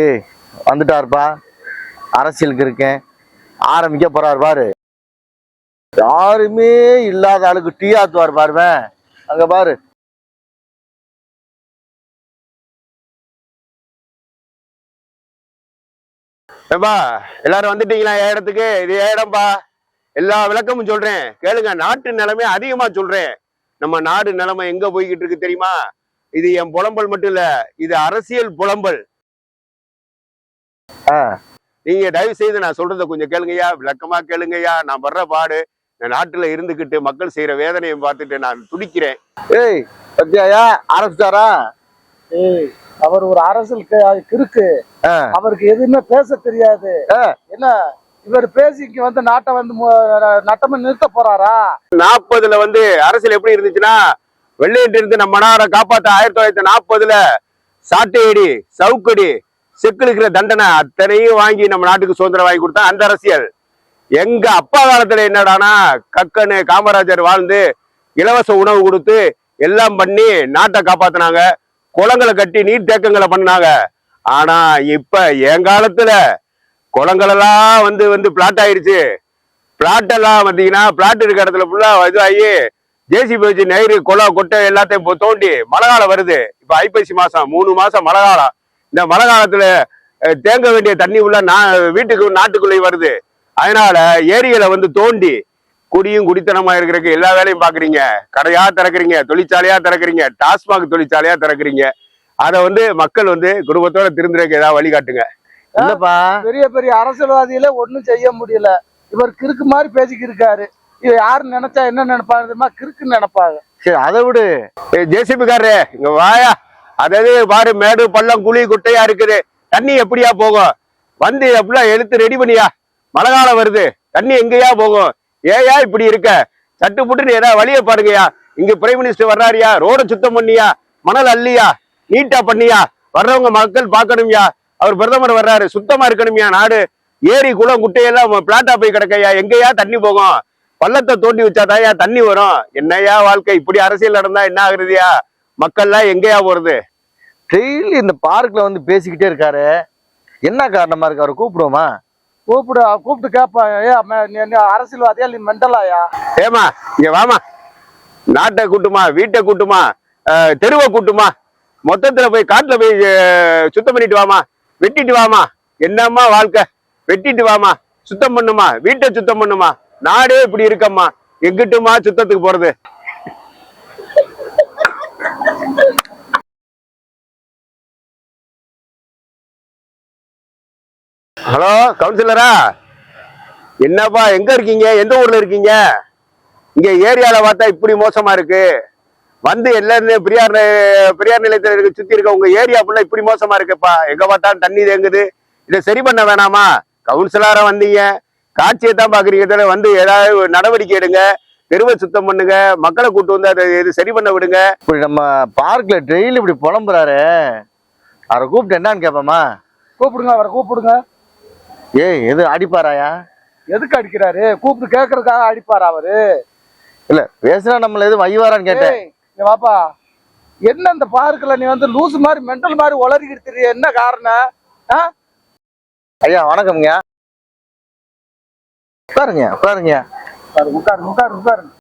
ஏய் வந்துட்டாருப்பா. அரசியலுக்கு இருக்கேன். ஆரம்பிக்க போறாரு பாரு. யாருமே இல்லாத ஆளுக்கு டீ ஆத்துவார் பாருவேன் அங்க பாரு. ஏப்பா எல்லாரும் வந்துட்டீங்களா என் இடத்துக்கு? இது என் இடம்பா. எல்லா விளக்கமும் சொல்றேன். கேளுங்க நாட்டு நிலைமை அதிகமா சொல்றேன். நம்ம நாடு நிலைமை எங்க போய்கிட்டு இருக்கு தெரியுமா? இது என் புலம்பல் மட்டும் இல்ல இது அரசியல் புலம்பல். நீங்க தயவு செய்து நான் சொல்றதை கொஞ்சம் கேளுங்கய்யா. விளக்கமா கேளுங்கய்யா. நான் படுற பாடு நாட்டுல இருந்துகிட்டு மக்கள் செய்யற வேதனையை பார்த்துட்டு நான் துடிக்கிறேன். ஏய் சத்யாயா ஆரம்பிச்சாரா ஏய் அவர் ஒரு அரசியல் கிறுக்கு. அவருக்கு எதுவுமே பேச தெரியாது. என்ன இவர் பேசி இங்க வந்து நாட்டை வந்து நட்டமா நிறுத்த போறாரா? நாற்பதுல வந்து அரசியல் எப்படி இருந்துச்சுன்னா வெள்ளையிட்டு இருந்து நம்ம நாடை காப்பாத்த ஆயிரத்தி தொள்ளாயிரத்தி நாற்பதுல சாட்டையடி சவுக்கடி செக்குலுக்கிற தண்டனை அத்தனையும் வாங்கி நம்ம நாட்டுக்கு சுதந்திரம் வாங்கி கொடுத்தா அந்த அரசியல். எங்க அப்பா காலத்துல என்னடானா கக்கனு காமராஜர் வாழ்ந்து இலவச உணவு கொடுத்து எல்லாம் பண்ணி நாட்டை காப்பாத்தினாங்க. குளங்களை கட்டி நீர் தேக்கங்களை பண்ணாங்க ஆனா இப்ப என் காலத்துல குளங்களெல்லாம் வந்து வந்து பிளாட் ஆயிருச்சு. பிளாட் எல்லாம் வந்தீங்கன்னா பிளாட் இருக்க இடத்துல ஃபுல்லா இதாகி ஜேசிபி வச்சு நெய்ரு குளம் கொட்டை எல்லாத்தையும் இப்போ தோண்டி மழை காலம் வருது. இப்போ ஐப்பசி மாசம் மூணு மாசம் மழை காலம் இந்த மழை காலத்துல தேங்க வேண்டிய தண்ணி உள்ள நா வீட்டுக்கு நாட்டுக்குள்ளேயும் வருது. அதனால ஏரிகளை வந்து தோண்டி குடியும் குடித்தனமா இருக்கிறதுக்கு எல்லா வேலையும் பாக்குறீங்க. கடையா திறக்கிறீங்க தொழிற்சாலையா திறக்கிறீங்க டாஸ்மாக் தொழிற்சாலையா திறக்கிறீங்க. அதை வந்து மக்கள் வந்து குடும்பத்தோட திருந்துறதுக்கு ஏதாவது வழிகாட்டுங்க இல்லப்பா. பெரிய பெரிய அரசியல்வாதியில ஒண்ணும் செய்ய முடியல. இவர் கிறுக்கு மாதிரி பேசிக்கிட்டு இருக்காரு இது யாரு நினைச்சா என்ன நினைப்பாங்க கிறுக்குன்னு நினைப்பாங்க. சரி அதை விடு. ஜேசிபி காரரு இங்க வாயா. அதாவது பாரு மேடு பள்ளம் குழி குட்டையா இருக்குது. தண்ணி எப்படியா போகும்? வந்து எப்படிலாம் எடுத்து ரெடி பண்ணியா? மழை காலம் வருது. தண்ணி எங்கேயா போகும்? ஏயா இப்படி இருக்க? சட்டு புட்டுன்னு ஏதாவது வழிய பாருங்கயா இங்க பிரைம் மினிஸ்டர் வர்றாருயா ரோட சுத்தம் பண்ணியா? மணல் அள்ளியா? நீட்டா பண்ணியா? வர்றவங்க மக்கள் பார்க்கணும்யா? அவர் பிரதமர் வர்றாரு. சுத்தமா இருக்கணும்யா நாடு? ஏரி குளம் குட்டையெல்லாம் பிளாட்டா போய் கிடக்கையா? எங்கேயா தண்ணி போகும்? பள்ளத்தை தோண்டி வச்சாதாயா தண்ணி வரும். என்னையா வாழ்க்கை? இப்படி அரசியல் நடந்தா என்ன ஆகுறதுயா மக்கள்லாம் எங்கேயா போறது? டெய்லி இந்த பார்க்ல வந்து பேசிக்கிட்டே இருக்காரு. என்ன காரணமா இருக்கு அவரை கூப்பிடுவோமா? கூப்பிடு கூப்பிட்டு கேட்பான் ஏ ம- நீ என்ன அரசியல்வாதியா நீ மெண்டலாயா? ஏமா இங்க வாமா நாட்டை கூட்டுமா வீட்டை கூட்டுமா தெருவை கூட்டுமா மொத்தத்துல போய் காட்டுல போய் சுத்தம் பண்ணிட்டு வாமா வெட்டிட்டு வாமா என்னம்மா வாழ்க்கை? வெட்டிட்டு வாமா சுத்தம் பண்ணுமா? வீட்டை சுத்தம் பண்ணுமா? நாடே இப்படி இருக்கம்மா. எங்கிட்டுமா சுத்தத்துக்கு போறது? ஹலோ கவுன்சிலரா? என்னப்பா எங்க இருக்கீங்க? எந்த ஊர்ல இருக்கீங்க? இங்க ஏரியால பார்த்தா இப்படி மோசமா இருக்கு. வந்து எல்லாரும் பெரியார் பெரியார் நிலையத்துல இருக்க சுத்தி இருக்க உங்க ஏரியா ஃபுல்லா இப்படி மோசமா இருக்குப்பா. எங்க பார்த்தாலும் தண்ணி தேங்குது. இதை சரி பண்ண வேணாமா? கவுன்சிலரா வந்தீங்க. காட்சியை தான் பாக்குறீங்க வந்து ஏதாவது நடவடிக்கை எடுங்க. தெருவை சுத்தம் பண்ணுங்க. மக்களை கூட்டு வந்து அதை இது சரி பண்ண விடுங்க. இப்படி நம்ம பார்க்ல டெய்லி இப்படி புலம்புறாரு. அவரை கூப்பிட்டு என்னன்னு கேட்போமா கூப்பிடுங்க அவரை கூப்பிடுங்க. ஏய் எது அடிப்பாராயா? எதுக்கு அடிக்கிறாரு? கூப்பிட்டு கேட்கறதுக்காக அடிப்பாரா அவரு? இல்ல பேசுனா நம்மள எதுவும் வைவாரான்னு கேட்டேன். இங்க வாப்பா. என்ன இந்த பார்க்கல நீ வந்து லூசு மாதிரி மெண்டல் மாதிரி உளறிக்கிட்டு என்ன காரணம்? ஐயா வணக்கம்ங்க. உட்காருங்க உட்காருங்க. உட்காரு உட்காரு உட்காரு உட்காரு.